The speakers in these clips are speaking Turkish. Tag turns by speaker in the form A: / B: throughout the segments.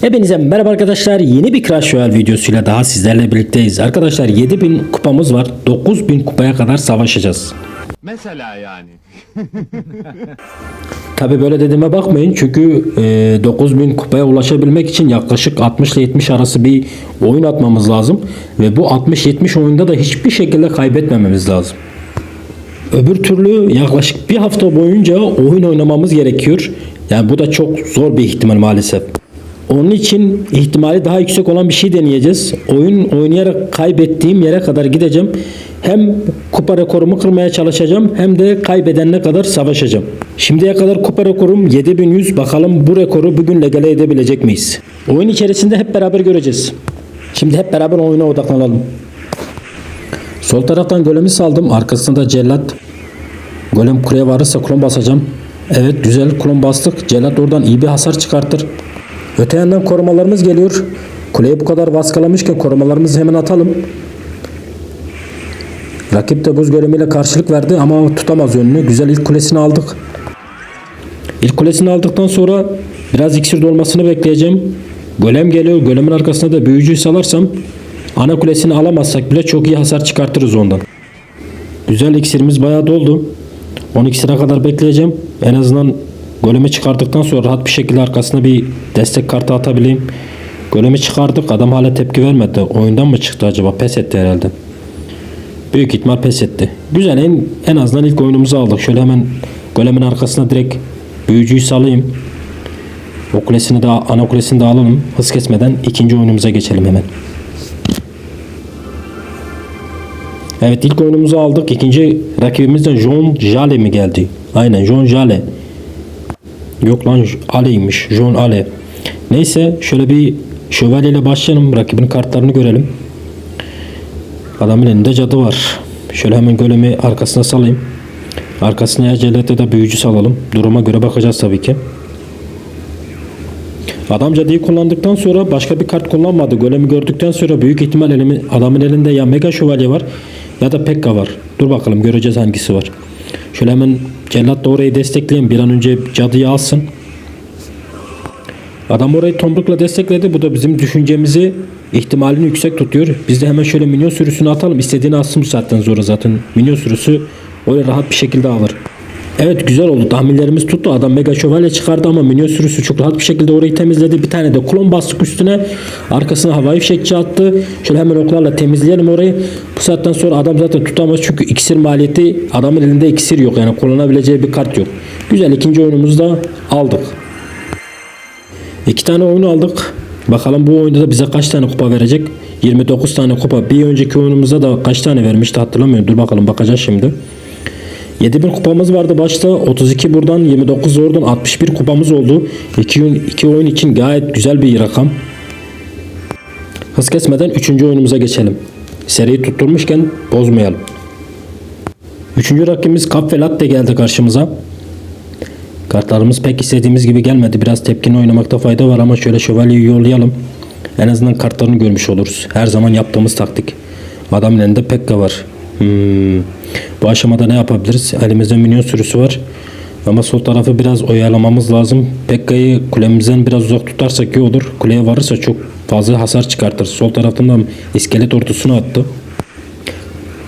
A: Hepinize merhaba arkadaşlar. Yeni bir Crash Royale videosuyla daha sizlerle birlikteyiz. Arkadaşlar 7000 kupamız var. 9000 kupaya kadar savaşacağız.
B: Mesela yani.
A: Tabi böyle dediğime bakmayın çünkü e, 9000 kupaya ulaşabilmek için yaklaşık 60 ile 70 arası bir oyun atmamız lazım. Ve bu 60-70 oyunda da hiçbir şekilde kaybetmememiz lazım. Öbür türlü yaklaşık bir hafta boyunca oyun oynamamız gerekiyor. Yani bu da çok zor bir ihtimal maalesef. Onun için ihtimali daha yüksek olan bir şey deneyeceğiz. Oyun oynayarak kaybettiğim yere kadar gideceğim. Hem kupa rekorumu kırmaya çalışacağım hem de kaybedenine kadar savaşacağım. Şimdiye kadar kupa rekorum 7100. Bakalım bu rekoru bugün legale edebilecek miyiz? Oyun içerisinde hep beraber göreceğiz. Şimdi hep beraber oyuna odaklanalım. Sol taraftan golemi saldım. Arkasında cellat. Golem kuleye varırsa klon basacağım. Evet güzel klon bastık. Cellat oradan iyi bir hasar çıkartır. Öte yandan korumalarımız geliyor. Kuleyi bu kadar baskılamışken korumalarımızı hemen atalım. Rakip de buz golemiyle karşılık verdi ama tutamaz önünü. Güzel ilk kulesini aldık. İlk kulesini aldıktan sonra biraz iksir dolmasını bekleyeceğim. Golem geliyor. Golemin arkasına da büyücüyü salarsam ana kulesini alamazsak bile çok iyi hasar çıkartırız ondan. Güzel iksirimiz bayağı doldu. 10 iksire kadar bekleyeceğim. En azından golemi çıkardıktan sonra rahat bir şekilde arkasına bir destek kartı atabileyim. Golemi çıkardık. Adam hala tepki vermedi. Oyundan mı çıktı acaba? Pes etti herhalde. Büyük ihtimal pes etti. Güzel en, en azından ilk oyunumuzu aldık. Şöyle hemen golemin arkasına direkt büyücüyü salayım. O kulesini de ana kulesini de alalım. Hız kesmeden ikinci oyunumuza geçelim hemen. Evet ilk oyunumuzu aldık. İkinci rakibimizden John Jale mi geldi? Aynen John Jale. Yok lan Ale'ymiş. John Ale. Neyse şöyle bir şövalyeyle başlayalım. Rakibin kartlarını görelim. Adamın elinde cadı var. Şöyle hemen golemi arkasına salayım. Arkasına acelete de büyücü salalım. Duruma göre bakacağız tabii ki. Adam cadıyı kullandıktan sonra başka bir kart kullanmadı. Golemi gördükten sonra büyük ihtimal elimi, adamın elinde ya Mega Şövalye var ya da Pekka var. Dur bakalım göreceğiz hangisi var. Şöyle hemen Cellat da orayı destekleyin. Bir an önce cadıyı alsın. Adam orayı tomrukla destekledi. Bu da bizim düşüncemizi ihtimalini yüksek tutuyor. Biz de hemen şöyle minyon sürüsünü atalım. İstediğini alsın bu saatten sonra zaten. Minyon sürüsü öyle rahat bir şekilde alır. Evet güzel oldu. Tahminlerimiz tuttu. Adam mega şövalye çıkardı ama minyon sürüsü çok rahat bir şekilde orayı temizledi. Bir tane de klon bastık üstüne. Arkasına havai fişekçi attı. Şöyle hemen oklarla temizleyelim orayı. Bu saatten sonra adam zaten tutamaz çünkü iksir maliyeti adamın elinde iksir yok. Yani kullanabileceği bir kart yok. Güzel ikinci oyunumuzu da aldık. İki tane oyun aldık. Bakalım bu oyunda da bize kaç tane kupa verecek? 29 tane kupa. Bir önceki oyunumuzda da kaç tane vermişti hatırlamıyorum. Dur bakalım bakacağız şimdi. 7000 kupamız vardı başta. 32 buradan 29 oradan 61 kupamız oldu. 2 oyun, iki oyun için gayet güzel bir rakam. Hız kesmeden 3. oyunumuza geçelim. Seriyi tutturmuşken bozmayalım. 3. rakibimiz Kap ve Latte geldi karşımıza. Kartlarımız pek istediğimiz gibi gelmedi. Biraz tepkini oynamakta fayda var ama şöyle şövalyeyi yollayalım. En azından kartlarını görmüş oluruz. Her zaman yaptığımız taktik. Adamın elinde Pekka var. Hmm. Bu aşamada ne yapabiliriz? Elimizde minyon sürüsü var. Ama sol tarafı biraz oyalamamız lazım. Pekka'yı kulemizden biraz uzak tutarsak iyi olur. Kuleye varırsa çok fazla hasar çıkartır. Sol taraftan da iskelet ordusunu attı.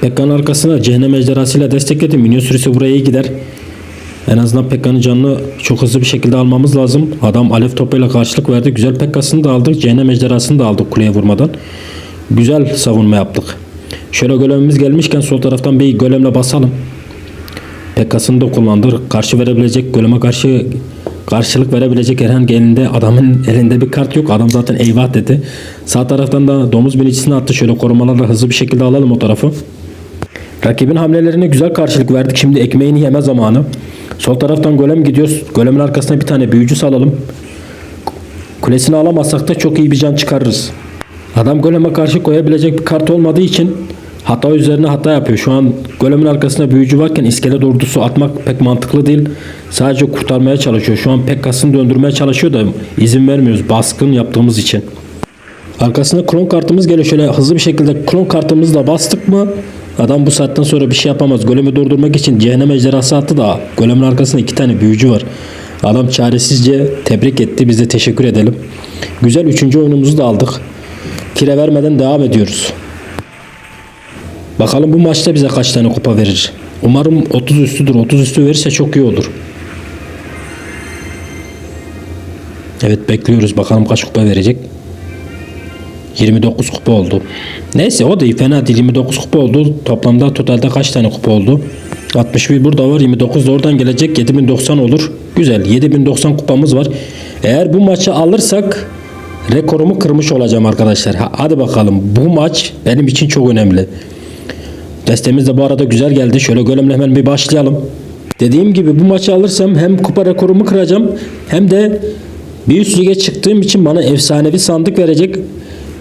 A: Pekka'nın arkasına cehennem ejderhasıyla destekledi. Minyon sürüsü buraya iyi gider. En azından Pekka'nın canını çok hızlı bir şekilde almamız lazım. Adam alev topuyla karşılık verdi. Güzel Pekka'sını da aldık. Cehennem ejderhasını da aldık kuleye vurmadan. Güzel savunma yaptık. Şöyle golemimiz gelmişken sol taraftan bir golemle basalım. Pekka'sını da kullandı. Karşı verebilecek, goleme karşı karşılık verebilecek herhangi elinde adamın elinde bir kart yok. Adam zaten eyvah dedi. Sağ taraftan da domuz binicisini attı. Şöyle korumalarla hızlı bir şekilde alalım o tarafı. Rakibin hamlelerine güzel karşılık verdik. Şimdi ekmeğini yeme zamanı. Sol taraftan golem gidiyoruz. Golemin arkasına bir tane büyücü salalım. Kulesini alamazsak da çok iyi bir can çıkarırız. Adam goleme karşı koyabilecek bir kart olmadığı için hata üzerine hata yapıyor. Şu an golemin arkasında büyücü varken iskelet ordusu atmak pek mantıklı değil. Sadece kurtarmaya çalışıyor. Şu an Pekka'sını döndürmeye çalışıyor da izin vermiyoruz baskın yaptığımız için. Arkasında klon kartımız geliyor. Şöyle hızlı bir şekilde klon kartımızla bastık mı adam bu saatten sonra bir şey yapamaz. Golemi durdurmak için cehennem ejderhası attı da golemin arkasında iki tane büyücü var. Adam çaresizce tebrik etti. Biz de teşekkür edelim. Güzel üçüncü oyunumuzu da aldık. Kire vermeden devam ediyoruz. Bakalım bu maçta bize kaç tane kupa verir. Umarım 30 üstüdür. 30 üstü verirse çok iyi olur. Evet bekliyoruz. Bakalım kaç kupa verecek. 29 kupa oldu. Neyse o iyi fena değil. 29 kupa oldu. Toplamda totalde kaç tane kupa oldu? 61 burada var. 29 da oradan gelecek. 7090 olur. Güzel. 7090 kupamız var. Eğer bu maçı alırsak rekorumu kırmış olacağım arkadaşlar. Ha- Hadi bakalım. Bu maç benim için çok önemli. Destemiz de bu arada güzel geldi. Şöyle golemle hemen bir başlayalım. Dediğim gibi bu maçı alırsam hem kupa rekorumu kıracağım hem de bir üst lige çıktığım için bana efsanevi sandık verecek.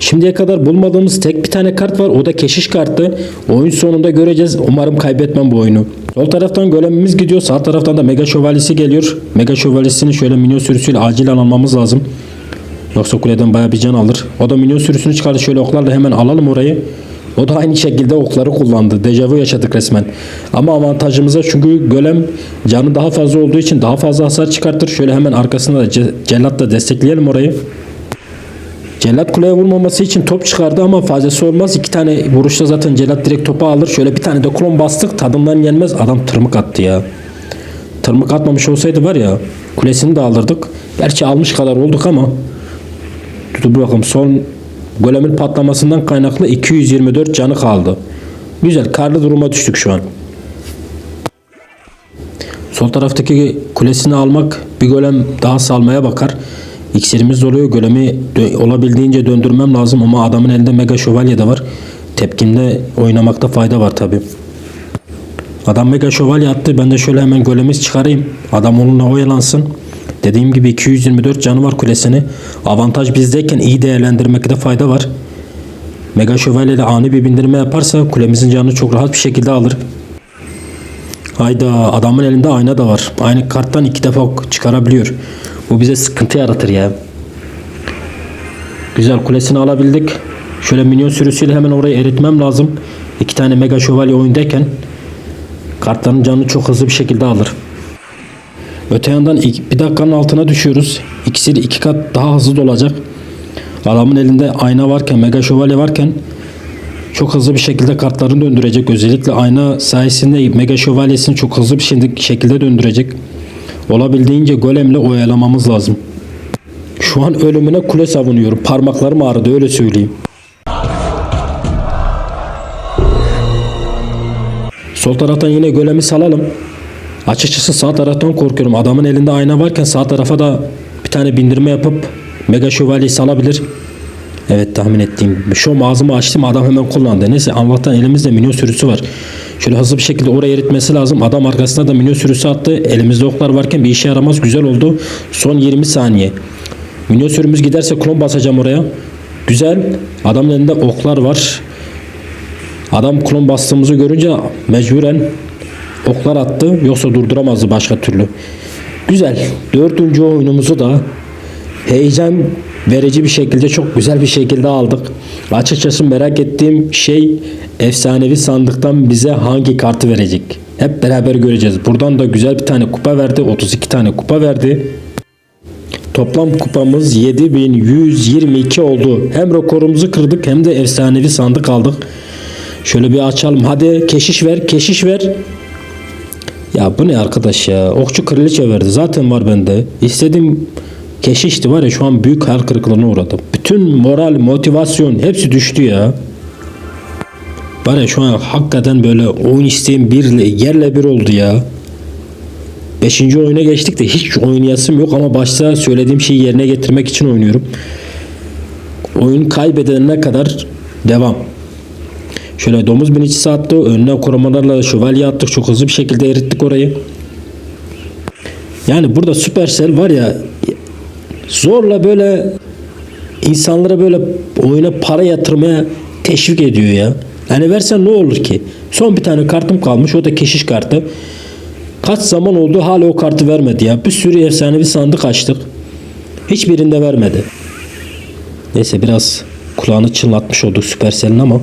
A: Şimdiye kadar bulmadığımız tek bir tane kart var. O da keşiş kartı. Oyun sonunda göreceğiz. Umarım kaybetmem bu oyunu. Sol taraftan golemimiz gidiyor. Sağ taraftan da mega şövalyesi geliyor. Mega şövalyesini şöyle minyon sürüsüyle acilen almamız lazım. Yoksa kuleden baya bir can alır. O da minyon sürüsünü çıkardı. Şöyle oklarla hemen alalım orayı. O da aynı şekilde okları kullandı. Dejavu yaşadık resmen. Ama avantajımıza çünkü golem canı daha fazla olduğu için daha fazla hasar çıkartır. Şöyle hemen arkasında da ce- cellatla destekleyelim orayı. Cellat kuleye vurmaması için top çıkardı ama fazlası olmaz. İki tane vuruşta zaten Cellat direkt topu alır. Şöyle bir tane de klon bastık tadından yenmez. Adam tırmık attı ya. Tırmık atmamış olsaydı var ya kulesini de alırdık. Gerçi almış kadar olduk ama Dur bakalım son golemin patlamasından kaynaklı 224 canı kaldı. Güzel karlı duruma düştük şu an. Sol taraftaki kulesini almak bir golem daha salmaya bakar. İksirimiz doluyor. Golemi dö- olabildiğince döndürmem lazım ama adamın elinde mega şövalye de var. Tepkimde oynamakta fayda var tabi. Adam mega şövalye attı. Ben de şöyle hemen golemiz çıkarayım. Adam onunla oyalansın. Dediğim gibi 224 canı var kulesini. Avantaj bizdeyken iyi değerlendirmekte fayda var. Mega şövalye ile ani bir bindirme yaparsa kulemizin canını çok rahat bir şekilde alır. Hayda adamın elinde ayna da var. Aynı karttan iki defa çıkarabiliyor. Bu bize sıkıntı yaratır ya. Güzel kulesini alabildik. Şöyle minyon sürüsüyle hemen orayı eritmem lazım. İki tane mega şövalye oyundayken kartların canını çok hızlı bir şekilde alır. Öte yandan bir dakikanın altına düşüyoruz. İkisi de iki kat daha hızlı dolacak. Adamın elinde ayna varken, mega şövalye varken çok hızlı bir şekilde kartlarını döndürecek. Özellikle ayna sayesinde mega şövalyesini çok hızlı bir şekilde döndürecek. Olabildiğince golemle oyalamamız lazım. Şu an ölümüne kule savunuyorum. Parmaklarım ağrıdı öyle söyleyeyim. Sol taraftan yine golemi salalım. Açıkçası sağ taraftan korkuyorum. Adamın elinde ayna varken sağ tarafa da bir tane bindirme yapıp mega şövalyeyi salabilir. Evet tahmin ettiğim. Şu ağzımı açtım adam hemen kullandı. Neyse Allah'tan elimizde minyon sürüsü var. Şöyle hızlı bir şekilde oraya eritmesi lazım. Adam arkasına da minyon sürüsü attı. Elimizde oklar varken bir işe yaramaz. Güzel oldu. Son 20 saniye. Minyon sürümüz giderse klon basacağım oraya. Güzel. Adamın elinde oklar var. Adam klon bastığımızı görünce mecburen oklar attı. Yoksa durduramazdı başka türlü. Güzel. Dördüncü oyunumuzu da heyecan verici bir şekilde çok güzel bir şekilde aldık. Açıkçası merak ettiğim şey efsanevi sandıktan bize hangi kartı verecek? Hep beraber göreceğiz. Buradan da güzel bir tane kupa verdi. 32 tane kupa verdi. Toplam kupamız 7122 oldu. Hem rekorumuzu kırdık hem de efsanevi sandık aldık. Şöyle bir açalım. Hadi keşiş ver, keşiş ver. Ya bu ne arkadaş ya? Okçu kraliçe verdi. Zaten var bende. İstediğim keşişti var ya şu an büyük hayal kırıklığına uğradım. Bütün moral, motivasyon hepsi düştü ya. Var ya şu an hakikaten böyle oyun isteğim birle yerle bir oldu ya. Beşinci oyuna geçtik de hiç oynayasım yok ama başta söylediğim şeyi yerine getirmek için oynuyorum. Oyun kaybedene kadar devam. Şöyle domuz binicisi attı. Önüne korumalarla şövalye attık. Çok hızlı bir şekilde erittik orayı. Yani burada Supercell var ya zorla böyle insanlara böyle oyuna para yatırmaya teşvik ediyor ya. Yani versen ne olur ki? Son bir tane kartım kalmış. O da keşiş kartı. Kaç zaman oldu hala o kartı vermedi ya. Bir sürü efsanevi sandık açtık. Hiçbirinde vermedi. Neyse biraz kulağını çınlatmış olduk Supercell'in ama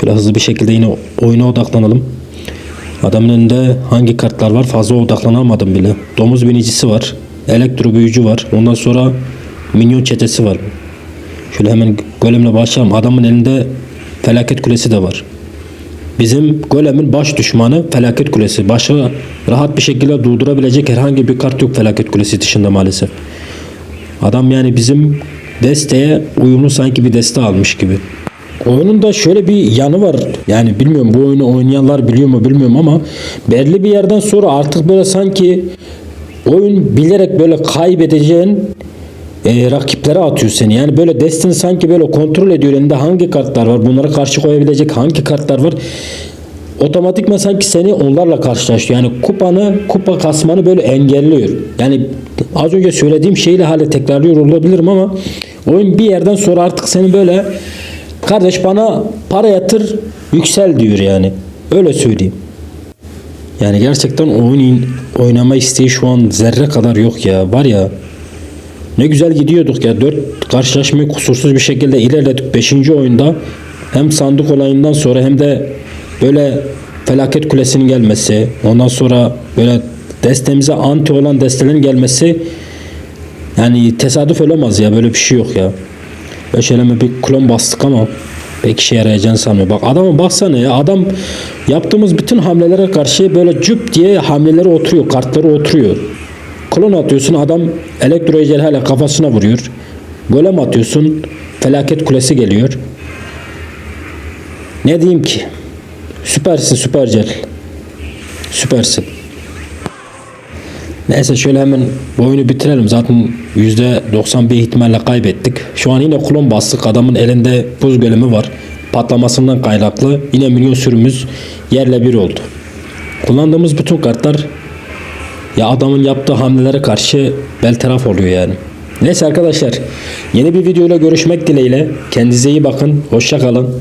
A: şöyle hızlı bir şekilde yine oyuna odaklanalım. Adamın önünde hangi kartlar var fazla odaklanamadım bile. Domuz binicisi var. elektro büyücü var. Ondan sonra minyon çetesi var. Şöyle hemen golemle başlayalım. Adamın elinde felaket kulesi de var. Bizim golemin baş düşmanı felaket kulesi. Başa rahat bir şekilde durdurabilecek herhangi bir kart yok felaket kulesi dışında maalesef. Adam yani bizim desteğe uyumlu sanki bir deste almış gibi. Oyunun da şöyle bir yanı var. Yani bilmiyorum bu oyunu oynayanlar biliyor mu bilmiyorum ama belli bir yerden sonra artık böyle sanki oyun bilerek böyle kaybedeceğin e, rakiplere atıyor seni. Yani böyle Destiny sanki böyle kontrol ediyor elinde hangi kartlar var. Bunlara karşı koyabilecek hangi kartlar var. Otomatikman sanki seni onlarla karşılaştırıyor. Yani kupanı, kupa kasmanı böyle engelliyor. Yani az önce söylediğim şeyle hala tekrarlıyor olabilirim ama oyun bir yerden sonra artık seni böyle kardeş bana para yatır yüksel diyor yani. Öyle söyleyeyim. Yani gerçekten oyun oynama isteği şu an zerre kadar yok ya. Var ya ne güzel gidiyorduk ya. Dört karşılaşmayı kusursuz bir şekilde ilerledik. Beşinci oyunda hem sandık olayından sonra hem de böyle felaket kulesinin gelmesi. Ondan sonra böyle destemize anti olan destelerin gelmesi yani tesadüf olamaz ya. Böyle bir şey yok ya. Böyle şöyle mi bir klon bastık ama pek işe yarayacağını sanmıyorum. Bak adama baksana ya. Adam yaptığımız bütün hamlelere karşı böyle cüp diye hamleleri oturuyor. Kartları oturuyor. Klon atıyorsun adam elektro ejderhayla kafasına vuruyor. Golem atıyorsun felaket kulesi geliyor. Ne diyeyim ki? Süpersin süpercel. Süpersin. Neyse şöyle hemen bu oyunu bitirelim. Zaten %91 ihtimalle kaybettik. Şu an yine klon bastık. Adamın elinde buz golemi var. Patlamasından kaynaklı. Yine milyon sürümüz yerle bir oldu. Kullandığımız bütün kartlar ya adamın yaptığı hamlelere karşı bel taraf oluyor yani. Neyse arkadaşlar yeni bir videoyla görüşmek dileğiyle. Kendinize iyi bakın. Hoşça kalın.